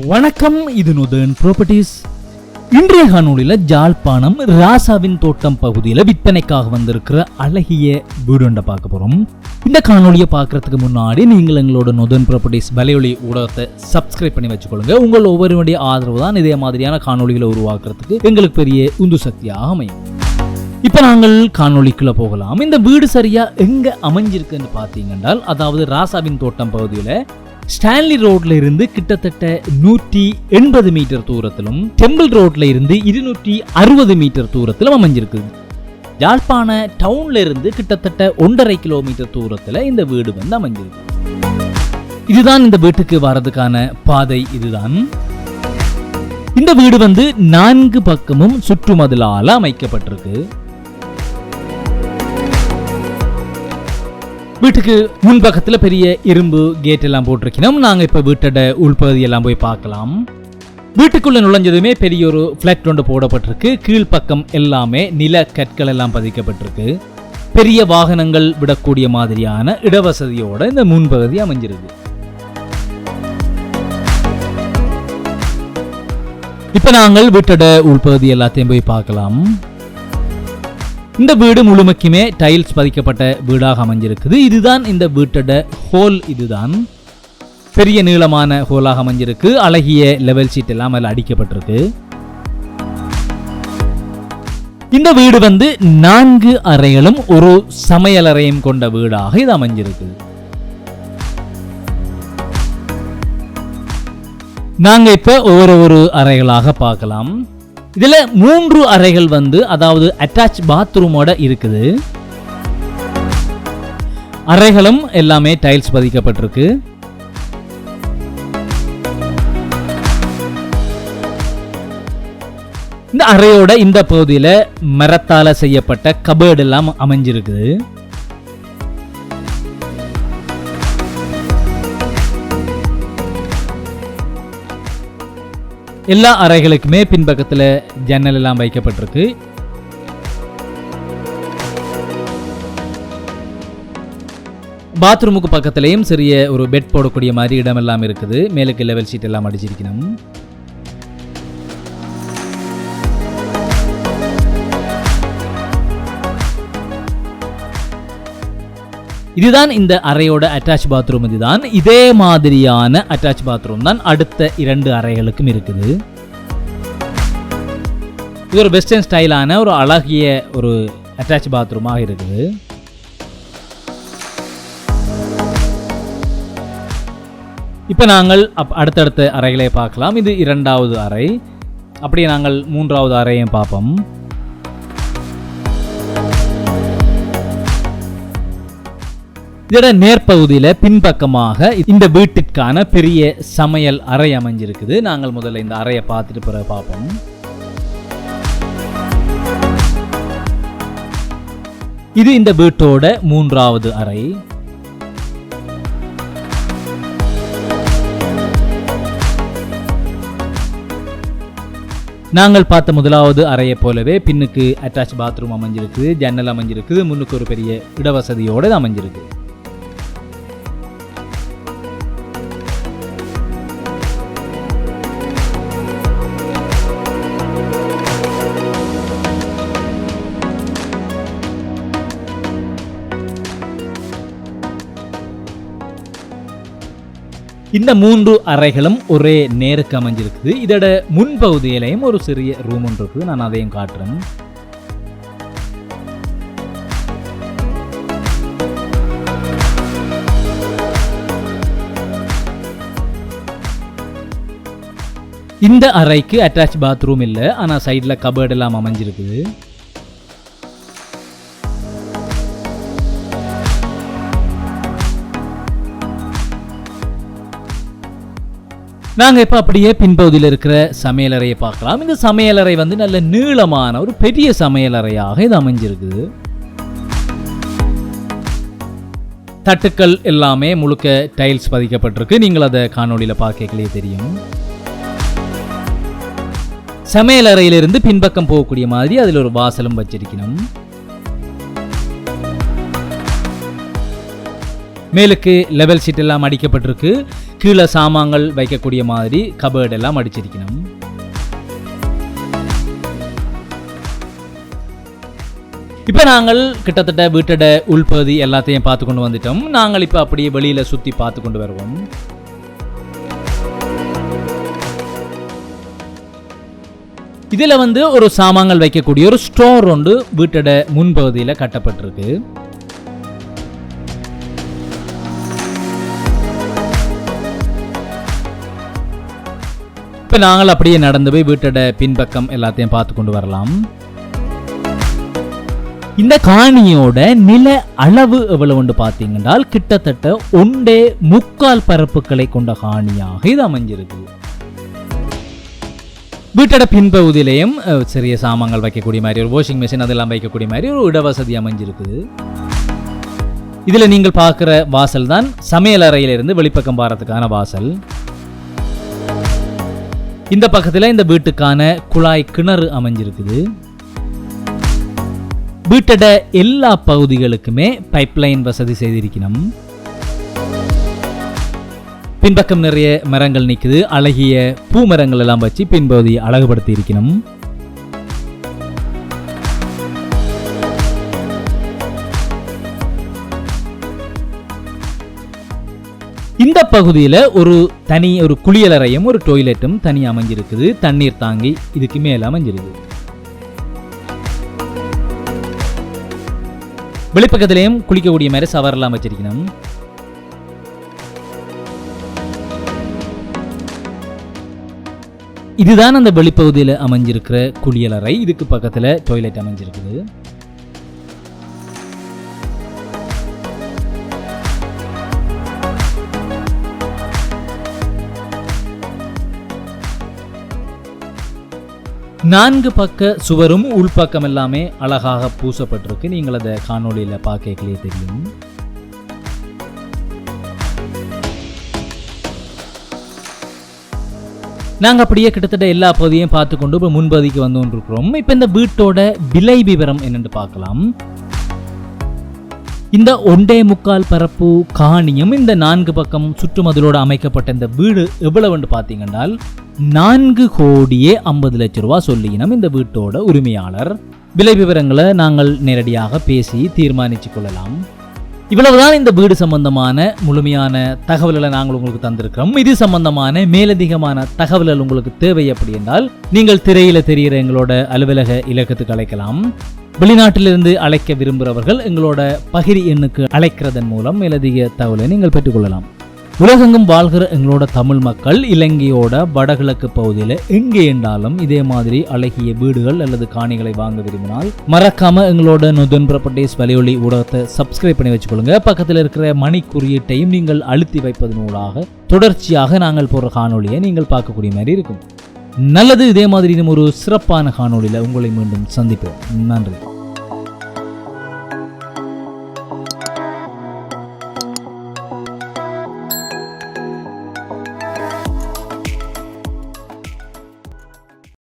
வணக்கம் இது நுதன் ப்ராப்பர்ட்டிஸ் இன்றைய காணொலியில் ஜாழ்ப்பாணம் ராசாவின் தோட்டம் பகுதியில் விற்பனைக்காக வந்திருக்கிற அழகிய வீடுண்டை பார்க்க போகிறோம் இந்த காணொலியை பார்க்கறதுக்கு முன்னாடி நீங்கள் எங்களோட நுதன் ப்ராப்பர்ட்டிஸ் வலையொலி ஊடகத்தை சப்ஸ்கிரைப் பண்ணி வச்சுக்கொள்ளுங்க. உங்கள் ஒவ்வொருவருடைய ஆதரவு தான் இதே மாதிரியான காணொலிகளை உருவாக்குறதுக்கு எங்களுக்கு பெரிய உந்து சக்தியாக அமையும். இப்போ நாங்கள் காணொளிக்குள்ள போகலாம். இந்த வீடு சரியா எங்க அமைஞ்சிருக்குன்னு பார்த்தீங்கன்னா அதாவது ராசாவின் தோட்டம் பகுதியில் ஸ்டான்லி ரோட்ல இருந்து கிட்டத்தட்ட நூற்றி எண்பது மீட்டர் தூரத்திலும் டெம்பிள் ரோட்ல இருந்து இருநூற்றி அறுபது மீட்டர் தூரத்திலும் அமைஞ்சிருக்குது. யாழ்ப்பாண டவுன்ல இருந்து கிட்டத்தட்ட ஒன்றரை கிலோமீட்டர் தூரத்தில் இந்த வீடு வந்து அமைஞ்சிருக்கு. இதுதான் இந்த வீட்டுக்கு வர்றதுக்கான பாதை இதுதான். இந்த வீடு வந்து நான்கு பக்கமும் சுற்றுமதிலால் அமைக்கப்பட்டிருக்கு. வீட்டுக்கு முன்பக்கத்தில் பெரிய இரும்பு கேட் எல்லாம் போட்டிருக்கணும். நாங்கள் இப்போ வீட்டோட உள்பகுதி எல்லாம் போய் பார்க்கலாம். வீட்டுக்குள்ளே நுழைஞ்சதுமே பெரிய ஒரு ஃப்ளாட் ஒன்று போடப்பட்டிருக்கு. கீழ்ப்பக்கம் எல்லாமே நில கற்கள் எல்லாம் பதிக்கப்பட்டிருக்கு. பெரிய வாகனங்கள் விடக்கூடிய மாதிரியான இடவசதியோட இந்த முன்பகுதி அமைஞ்சிருக்கு. இப்போ நாங்கள் வீட்டோட உள்பகுதி எல்லாத்தையும் போய் பார்க்கலாம். இந்த வீடு முழுமைக்குமே டைல்ஸ் பதிக்கப்பட்ட வீடாக அமைஞ்சிருக்குது. இதுதான் இந்த வீட்டோட ஹோல் இதுதான் பெரிய நீளமான ஹோலாக அமைஞ்சிருக்கு. அழகிய லெவல் சீட் எல்லாம் அதில் அடிக்கப்பட்டிருக்கு. இந்த வீடு வந்து நான்கு அறைகளும் ஒரு சமையலறையும் கொண்ட வீடாக இது அமைஞ்சிருக்கு. நாங்க இப்ப ஒவ்வொரு ஒரு அறைகளாக பார்க்கலாம். இதுல மூன்று அறைகள் வந்து அதாவது அட்டாச் பாத்ரூமோட இருக்குது. அறைகளும் எல்லாமே டைல்ஸ் பதிக்கப்பட்டிருக்கு. இந்த அறையோட இந்த பகுதியில மரத்தால செய்யப்பட்ட கபேர்டு எல்லாம் அமைஞ்சிருக்குது. எல்லா அறைகளுக்குமே பின்பக்கத்துல ஜன்னல் எல்லாம் வைக்கப்பட்டிருக்கு. பாத்ரூமுக்கு பக்கத்துலயும் சிறிய ஒரு பெட் போடக்கூடிய மாதிரி இடம் எல்லாம் இருக்குது. மேலுக்கு லெவல் ஷீட் எல்லாம் அடிச்சிருக்கணும். இதுதான் இந்த அறையோட அட்டாச் பாத்ரூம் இதுதான் இதே மாதிரியான அட்டாச் பாத்ரூம் தான் அடுத்த இரண்டு அறைகளுக்கும் இருக்குது. இது ஒரு வெஸ்டர்ன் ஸ்டைலான ஒரு அழகிய ஒரு அட்டாச் பாத்ரூமாக இருக்குது. இப்போ நாங்கள் அப் அடுத்தடுத்த அறைகளை பார்க்கலாம். இது இரண்டாவது அறை. அப்படியே நாங்கள் மூன்றாவது அறையும் பார்ப்போம். இதோட நேர்பகுதியில் பின்பக்கமாக இந்த வீட்டிற்கான பெரிய சமையல் அறை அமைஞ்சிருக்குது. நாங்கள் முதல்ல இந்த அறையை பார்த்துட்டு பிறகு பார்ப்போம். இது இந்த வீட்டோட மூன்றாவது அறை. நாங்கள் பார்த்த முதலாவது அறையை போலவே பின்னுக்கு அட்டாச் பாத்ரூம் அமைஞ்சிருக்கு ஜன்னல் அமைஞ்சிருக்கு முன்னுக்கு ஒரு பெரிய இடவசதியோடு அமைஞ்சிருக்கு இந்த மூன்று அறைகளும் ஒரே நேருக்கு அமைஞ்சிருக்குது. இதோட முன்பகுதியிலையும் ஒரு சிறிய ரூம் ஒன்று இருக்குது. நான் அதையும் காட்டுறேன். இந்த அறைக்கு அட்டாச் பாத்ரூம் இல்லை. ஆனால் சைடில் கபர்ட் எல்லாம் அமைஞ்சிருக்குது. நாங்கள் இப்போ அப்படியே பின்பகுதியில் இருக்கிற சமையலறையை பார்க்கலாம். இந்த சமையலறை வந்து நல்ல நீளமான ஒரு பெரிய சமையலறையாக இது அமைஞ்சிருக்குது. தட்டுக்கள் எல்லாமே முழுக்க டைல்ஸ் பதிக்கப்பட்டிருக்கு. நீங்கள் அதை காணொளியில் பார்க்கலையே தெரியும். சமையலறையிலிருந்து பின்பக்கம் போகக்கூடிய மாதிரி அதில் ஒரு வாசலும் வச்சிருக்கணும். மேலுக்கு லெவல் சீட் எல்லாம் அடிக்கப்பட்டிருக்கு. கீழே சாமான்கள் வைக்கக்கூடிய மாதிரி கபர்ட் எல்லாம் அடிச்சிருக்கணும். இப்போ நாங்கள் கிட்டத்தட்ட வீட்டோட உள்பகுதி எல்லாத்தையும் பார்த்து கொண்டு வந்துட்டோம். நாங்கள் இப்போ அப்படியே வெளியில் சுற்றி பார்த்து கொண்டு வருவோம். இதில் வந்து ஒரு சாமான்கள் வைக்கக்கூடிய ஒரு ஸ்டோர் ஒன்று வீட்டோட முன்பகுதியில் கட்டப்பட்டிருக்கு. இப்போ நாங்கள் அப்படியே நடந்து போய் வீட்டோட பின்பக்கம் எல்லாத்தையும் பார்த்து கொண்டு வரலாம். இந்த காணியோட நில அளவு எவ்வளவுன்னு பார்த்தீங்கன்னா கிட்டத்தட்ட ஒன்றே முக்கால் பரப்புகளை கொண்ட காணியாக இது அமைஞ்சிருக்கு. வீட்டோட பின்பகுதியிலையும் சிறிய சாமான்கள் வைக்கக்கூடிய மாதிரி ஒரு வாஷிங் மிஷின் அதெல்லாம் வைக்கக்கூடிய மாதிரி ஒரு இடவசதி அமைஞ்சிருக்குது இதுல நீங்கள் பார்க்குற வாசல் தான் சமையல் அறையிலிருந்து வெளிப்பக்கம் பாரத்துக்கான வாசல். இந்த பக்கத்துல இந்த வீட்டுக்கான குழாய் கிணறு அமைஞ்சிருக்குது. வீட்டோட எல்லா பகுதிகளுக்குமே பைப்லைன் வசதி செய்திருக்கணும். பின்பக்கம் நிறைய மரங்கள் நிக்குது. அழகிய பூ மரங்கள் எல்லாம் வச்சு பின்பகுதி அழகுபடுத்தி இருக்கணும் இந்த பகுதியில் ஒரு தனி ஒரு குளியலறையும் ஒரு டொய்லெட்டும் தனி அமைஞ்சிருக்குது. தண்ணீர் தாங்கி இதுக்கு மேல அமைஞ்சிருக்கு வெளிப்பக்கத்திலையும் குளிக்கக்கூடிய மாதிரி சவரெல்லாம் வச்சிருக்கணும். இதுதான் அந்த வெளிப்பகுதியில் அமைஞ்சிருக்கிற குளியலறை. இதுக்கு பக்கத்தில் டொய்லெட் அமைஞ்சிருக்குது. நான்கு பக்க சுவரும் உள்பக்கம் எல்லாமே அழகாக பூசப்பட்டிருக்கு. நீங்கள் அதை காணொளியில் பார்க்கலையே தெரியும். நாங்கள் அப்படியே கிட்டத்தட்ட எல்லா பகுதியும் பார்த்து கொண்டு இப்போ முன்பதிக்கு வந்து கொண்டிருக்கிறோம். இப்போ இந்த வீட்டோட விலை விவரம் என்னென்று பார்க்கலாம். இந்த ஒன்றே முக்கால் பரப்பு காணியும் இந்த நான்கு பக்கம் சுற்றுமதிலோடு அமைக்கப்பட்ட இந்த வீடு எவ்வளவுன்னு பார்த்தீங்கன்னா நான்கு கோடியே ஐம்பது லட்சம் ரூபா சொல்லினம் இந்த வீட்டோட உரிமையாளர். விலை விவரங்களை நாங்கள் நேரடியாக பேசி தீர்மானித்து கொள்ளலாம். இவ்வளவுதான் இந்த வீடு சம்பந்தமான முழுமையான தகவல்களை நாங்கள் உங்களுக்கு தந்திருக்கிறோம். இது சம்பந்தமான மேலதிகமான தகவல்கள் உங்களுக்கு தேவை அப்படி என்றால் நீங்கள் திரையில தெரிகிற எங்களோட அலுவலக இலக்கத்துக்கு அழைக்கலாம். வெளிநாட்டிலிருந்து அழைக்க விரும்புகிறவர்கள் எங்களோட பகிரி எண்ணுக்கு அழைக்கிறதன் மூலம் மேலதிக தகவலை நீங்கள் பெற்றுக்கொள்ளலாம். உலகெங்கும் வாழ்கிற எங்களோட தமிழ் மக்கள் இலங்கையோட வடகிழக்கு பகுதியில் எங்கே என்றாலும் இதே மாதிரி அழகிய வீடுகள் அல்லது காணிகளை வாங்க விரும்பினால் மறக்காம எங்களோட நொதன் பிரதேஷ் வலியொலி ஊடகத்தை சப்ஸ்கிரைப் பண்ணி வச்சுக்கொள்ளுங்க. பக்கத்தில் இருக்கிற மணி குறியீட்டையும் நீங்கள் அழுத்தி வைப்பதனூடாக தொடர்ச்சியாக நாங்கள் போடுற காணொலியை நீங்கள் பார்க்கக்கூடிய மாதிரி இருக்கும். நல்லது இதே மாதிரி இன்னும் ஒரு சிறப்பான காணொளியில் உங்களை மீண்டும் சந்திப்போம். நன்றி.